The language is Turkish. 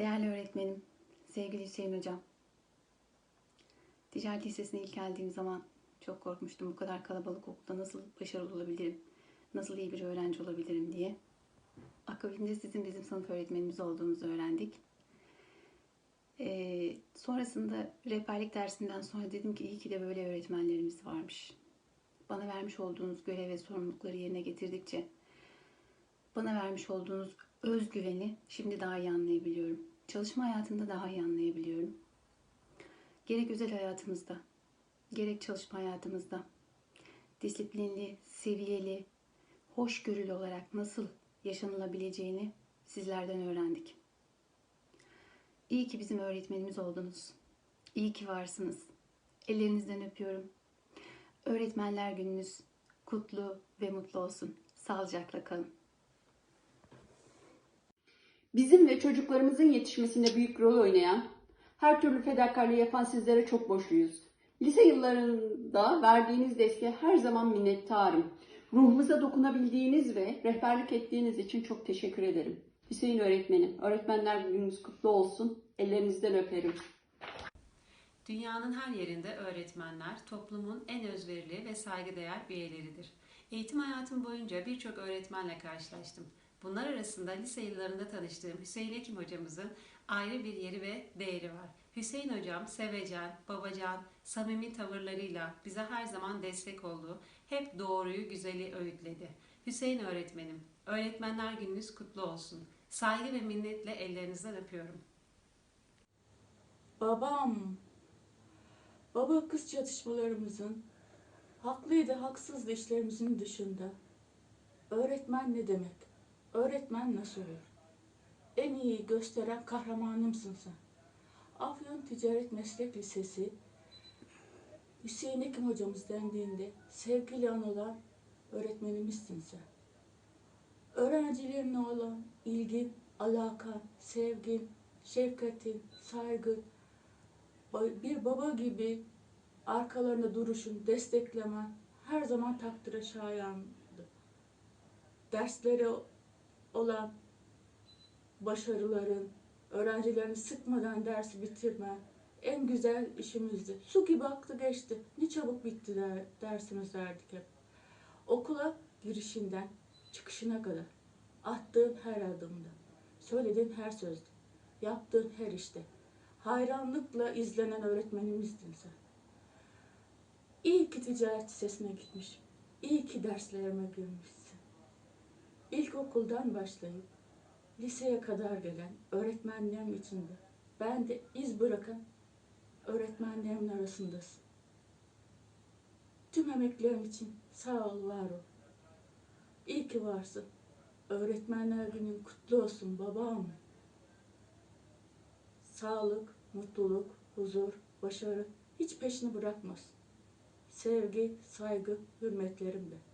Değerli öğretmenim, sevgili Hüseyin Hocam. Ticaret Lisesi'ne ilk geldiğim zaman çok korkmuştum. Bu kadar kalabalık okulda nasıl başarılı olabilirim, nasıl iyi bir öğrenci olabilirim diye. Akabinde sizin bizim sınıf öğretmenimiz olduğunuzu öğrendik. Ee, sonrasında rehberlik dersinden sonra dedim ki iyi ki de böyle öğretmenlerimiz varmış. Bana vermiş olduğunuz görev ve sorumlulukları yerine getirdikçe bana vermiş olduğunuz özgüveni şimdi daha iyi anlayabiliyorum. Çalışma hayatında daha iyi anlayabiliyorum. Gerek özel hayatımızda, gerek çalışma hayatımızda disiplinli, seviyeli, hoşgörülü olarak nasıl yaşanılabileceğini sizlerden öğrendik. İyi ki bizim öğretmenimiz oldunuz. İyi ki varsınız. Ellerinizden öpüyorum. Öğretmenler gününüz kutlu ve mutlu olsun. Sağlıcakla kalın. Bizim ve çocuklarımızın yetişmesinde büyük rol oynayan, her türlü fedakarlığı yapan sizlere çok borçluyuz. Lise yıllarında verdiğiniz desteğe her zaman minnettarım. Ruhumuza dokunabildiğiniz ve rehberlik ettiğiniz için çok teşekkür ederim. Hüseyin öğretmenim, öğretmenler gününüz kutlu olsun. Ellerinizden öperim. Dünyanın her yerinde öğretmenler toplumun en özverili ve saygıdeğer üyeleridir. Eğitim hayatım boyunca birçok öğretmenle karşılaştım. Bunlar arasında lise yıllarında tanıştığım Hüseyin Ekim hocamızın ayrı bir yeri ve değeri var. Hüseyin hocam sevecen, babacan, samimi tavırlarıyla bize her zaman destek oldu. Hep doğruyu, güzeli öğütledi. Hüseyin öğretmenim, öğretmenler gününüz kutlu olsun. Saygı ve minnetle ellerinizden öpüyorum. Babam, baba kız çatışmalarımızın, haklıydı haksızdı işlerimizin dışında. Öğretmen ne demek? Öğretmen olur? En iyi gösteren kahramanımsın sen. Afyon Ticaret Meslek Lisesi, Hüseyin Ekim hocamız dendiğinde sevgili anılan öğretmenimizsin sen. Öğrencilerine olan ilgin, alakan, sevgin, şefkatin, saygı, ba- bir baba gibi arkalarında duruşun, desteklemen her zaman takdire şayandı. Derslere olan başarıların, öğrencilerini sıkmadan dersi bitirmen en güzel işimizdi. Su gibi aktı geçti. Ne çabuk bitti der, dersimiz derdik hep. Okula girişinden çıkışına kadar attığın her adımda, söylediğin her sözde, yaptığın her işte hayranlıkla izlenen öğretmenimizdin sen. İyi ki ticaret lisesine gitmişim. İyi ki derslerime girmişsin. İlkokuldan başlayıp liseye kadar gelen öğretmenlerim içinde ben de iz bırakan öğretmenlerimin arasındasın. Tüm emeklerim için sağ ol, var ol. İyi ki varsın. Öğretmenler günün kutlu olsun babam. Sağlık, mutluluk, huzur, başarı hiç peşini bırakmasın. Sevgi, saygı, hürmetlerimle.